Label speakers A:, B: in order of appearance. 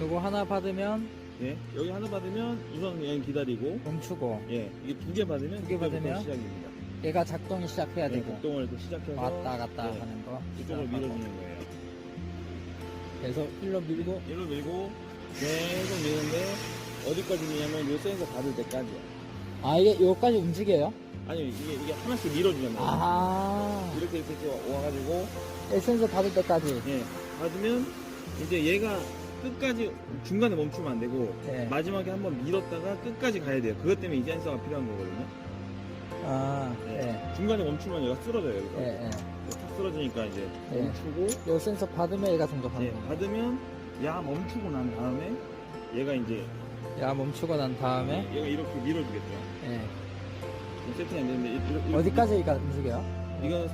A: 요거 하나 받으면
B: 예, 여기 하나 받으면 우선 그냥 기다리고,
A: 멈추고
B: 예, 이게 두 개 받으면
A: 두개
B: 그때부터
A: 받으면
B: 시작입니다.
A: 얘가 작동이 시작해야
B: 예,
A: 되고
B: 곡동을 또 시작해서
A: 왔다 갔다
B: 예,
A: 하는 거
B: 이쪽으로
A: 시작하고.
B: 밀어주는 거예요.
A: 그래서 일로 밀고
B: 일로 밀고 계속 미는데 어디까지 미냐면 요 센서 받을 때까지요.
A: 아 이게 요까지 움직여요?
B: 아니 이게 이게 하나씩 밀어주잖아요.
A: 아
B: 이렇게 이렇게 이렇게 와가지고
A: 에센스 받을 때까지
B: 예 받으면 이제 얘가 끝까지 중간에 멈추면 안 되고
A: 네.
B: 마지막에 한번 밀었다가 끝까지 가야 돼요. 그것 때문에 이 센서가 필요한 거거든요.
A: 아
B: 예.
A: 네.
B: 중간에 멈추면 얘가 쓰러져요. 여기서
A: 예, 예.
B: 탁 쓰러지니까 이제
A: 예.
B: 멈추고
A: 요 센서 받으면 얘가
B: 예,
A: 거예요
B: 받으면 야 멈추고 난 다음에 얘가 이제
A: 야 멈추고 난 다음에
B: 얘가 이렇게 밀어주겠죠.
A: 예.
B: 세팅이 안 되는데 이- 이렇게
A: 어디까지 얘가 움직여요?
B: 이건